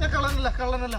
ഞാൻ കള്ളനല്ല കള്ളനല്ല.